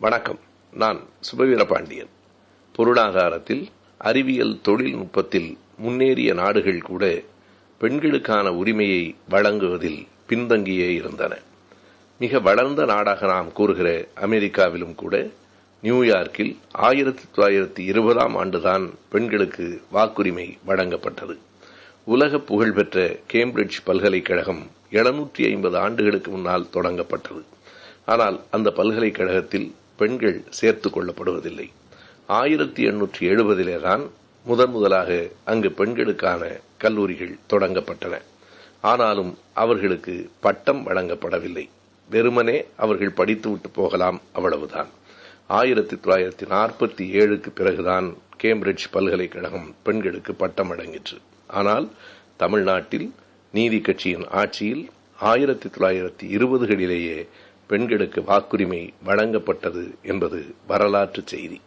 வணக்கம். நான் சுபவீர பாண்டியன் பொருளாதாரத்தில் அறிவியல் தொழில்நுட்பத்தில் முன்னேறிய நாடுகள் கூட பெண்களுக்கான உரிமையை வழங்குவதில் பின்தங்கியே இருந்தன. மிக வளர்ந்த நாடாக நாம் கூறுகிற அமெரிக்காவிலும் கூட நியூயார்க்கில் ஆயிரத்தி தொள்ளாயிரத்தி இருபதாம் ஆண்டுதான் பெண்களுக்கு வாக்குரிமை வழங்கப்பட்டது. உலக புகழ்பெற்ற கேம்பிரிட்ஜ் பல்கலைக்கழகம் எழுநூற்றி ஐம்பது ஆண்டுகளுக்கு முன்னால் தொடங்கப்பட்டது. ஆனால் அந்த பல்கலைக்கழகத்தில் பெண்கள் சேர்த்துக் கொள்ளப்படுவதில்லை. ஆயிரத்தி எண்ணூற்றி எழுபதிலே தான் முதன் முதலாக அங்கு பெண்களுக்கான கல்லூரிகள் தொடங்கப்பட்டன. ஆனாலும் அவர்களுக்கு பட்டம் வழங்கப்படவில்லை. வெறுமனே அவர்கள் படித்துவிட்டு போகலாம் அவ்வளவுதான். ஆயிரத்தி தொள்ளாயிரத்தி நாற்பத்தி ஏழுக்கு பிறகுதான் கேம்பிரிட்ஜ் பல்கலைக்கழகம் பெண்களுக்கு பட்டம் வழங்கிற்று. ஆனால் தமிழ்நாட்டில் நீதி கட்சியின் ஆட்சியில் ஆயிரத்தி தொள்ளாயிரத்தி இருபதுகளிலேயே பெண்களுக்கு வாக்குரிமை வழங்கப்பட்டது என்பது வரலாற்று செய்தி.